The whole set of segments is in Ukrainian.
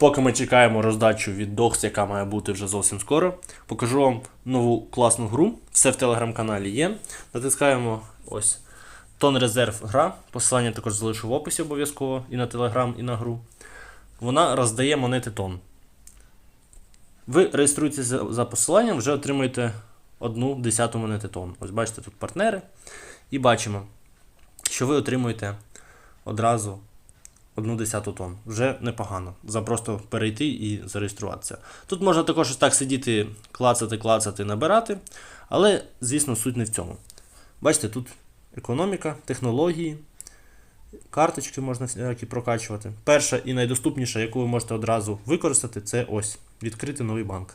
Поки ми чекаємо роздачу від Dogs, яка має бути вже зовсім скоро, покажу вам нову класну гру. Все в телеграм-каналі є. Натискаємо ось Тон Резерв гра. Посилання також залишу в описі обов'язково і на телеграм, і на гру. Вона роздає монети тон. Ви реєструєтеся за, посиланням, вже отримуєте одну десяту монети тон. Ось бачите тут партнери. І бачимо, що ви отримуєте одразу одну десяту тонн. Вже непогано. За просто перейти і зареєструватися. Тут можна також так сидіти, клацати, клацати, набирати. Але, звісно, суть не в цьому. Бачите, тут економіка, технології, карточки можна всякі прокачувати. Перша і найдоступніша, яку ви можете одразу використати, це ось відкрити новий банк.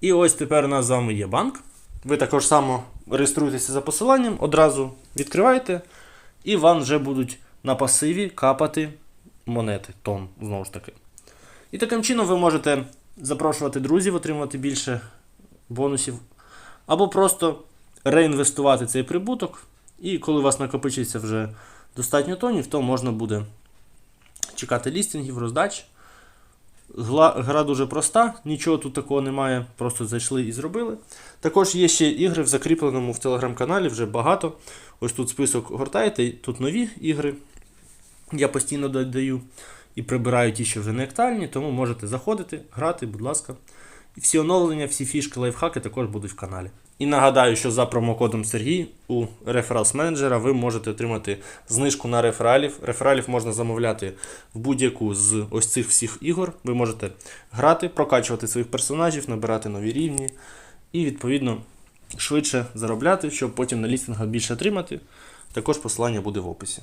І ось тепер у нас з вами є банк. Ви також само реєструєтеся за посиланням, одразу відкриваєте, і вам вже будуть на пасиві капати монети, тон, знову ж таки. І таким чином ви можете запрошувати друзів, отримувати більше бонусів, або просто реінвестувати цей прибуток. І коли у вас накопичиться вже достатньо тонів, то можна буде чекати лістингів, роздач. Гра дуже проста, нічого тут такого немає, просто зайшли і зробили. Також є ще ігри в закріпленому в телеграм-каналі, вже багато. Ось тут список гортаєте, тут нові ігри. Я постійно додаю і прибираю ті, що вже не актуальні, тому можете заходити, грати, будь ласка. І всі оновлення, всі фішки, лайфхаки також будуть в каналі. І нагадаю, що за промокодом Сергій у рефералс менеджера ви можете отримати знижку на рефералів. Рефералів можна замовляти в будь-яку з ось цих всіх ігор. Ви можете грати, прокачувати своїх персонажів, набирати нові рівні і, відповідно, швидше заробляти, щоб потім на лістингах більше отримати. Також посилання буде в описі.